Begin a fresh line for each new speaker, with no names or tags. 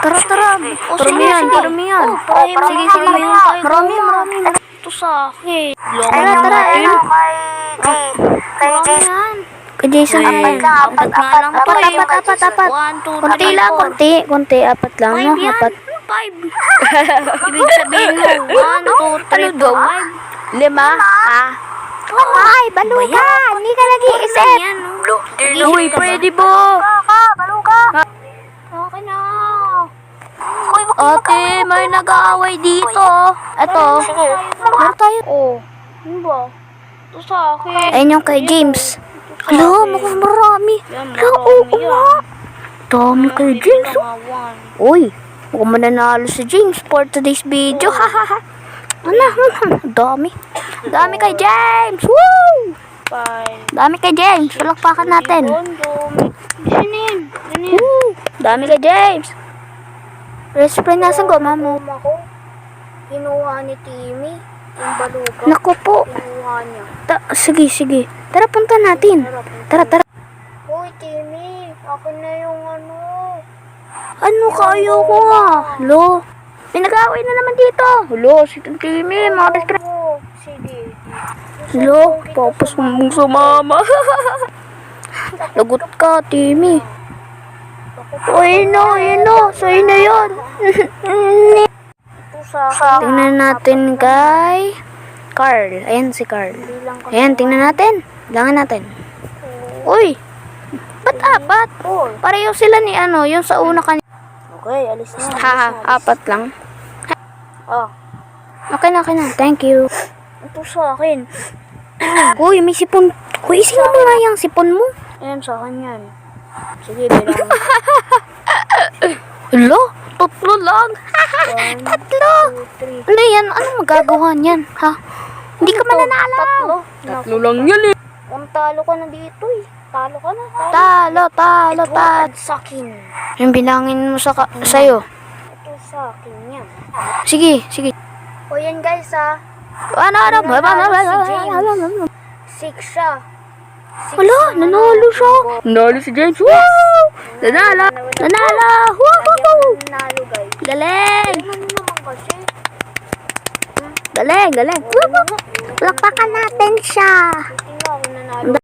Tara, tara.
O,
Marami
sige,
yan,
sige.
marami yan.
Oh, marami,
Sige,
marami
sige.
yan tayo.
Marami, marami.
Ito sa akin. Longan
Tara,
na
tara,
natin.
ano?
Kay
Marami yan.
Kay Jason, apat.
apat lang
Apat, apat, apat, apat.
Two,
Kunti
three,
lang, kunti. Kunti, apat lang, no?
Five yan.
Apat.
Five. Ibig sabihin mo, one, two, three,
Ano daw?
four, five.
Lima? Ah. Ay, baluga! Hindi ka nag-iisip! Uy, pwede po!
Ka, baluga.
Okay na.
Uy, wag
Ate, may nag-aaway dito. Ito.
Sige.
Meron tayo.
Oh, ano ba? Ito sa akin.
Ayun yung kay James. Hala, mukhang marami. Hala, oo nga. Dami kay James. oh. Uy, mukhang mananalo si James for today's video. Hahaha. Ano, ano, dami. Dami kay James. Woo! Dami kay James. Palakpakan natin. Dami kay James. Best friend nasan ko, mamo?
Mama ko. Kinuha ni Timmy. Yung baluga.
Naku po.
Kinuha niya.
Ta- sige, sige. Tara, punta natin. Tara, tara.
Hoy, Timmy. Akin na yung ano.
Ano kayo ko nga? Lo, pinag-away na naman dito. Lo, si Timmy, mga best friend.
Sige.
Lo, papos mong sumama. Lagot ka, Timmy. O, yun o, yun o. Sa'yo na yun.
Ito sa akin.
Tingnan natin kay Carl. Ayan si Carl. Ayan, tingnan natin. Langan natin. Uy, ba't apat? Pareho sila ni ano, yung sa una kanina.
Okay, alis na.
Haha, apat lang.
Ah,
Okay na, okay na. Thank you.
ito sa akin.
Uy, may sipon. Uy, isingin mo nga yung sipon mo.
Ayan, sa akin yan. Sige, bilang.
Alo, tatlo lang.
One,
tatlo.
two, three.
Ano yan? Ano magagawa niyan? Ha? Hindi ka mananalo.
Tatlo.
Tatlo lang yan eh.
Kung talo ka na dito eh. Talo ka na. Talo.
Talo, talo, talo.
Sa akin.
Yung bilangin mo sa ka- sa'yo.
Ito sa akin yan.
Sige, sige.
O yan guys ah.
Ano, ano? Ba, ba, ba, ba.
Six siya. Six
Wala, nanalo siya. Nanalo si James. Woo! Nanalo! Nanalo!
Mo nanalo.
Galing! Galing, galing. Woo! Lakpakan natin siya.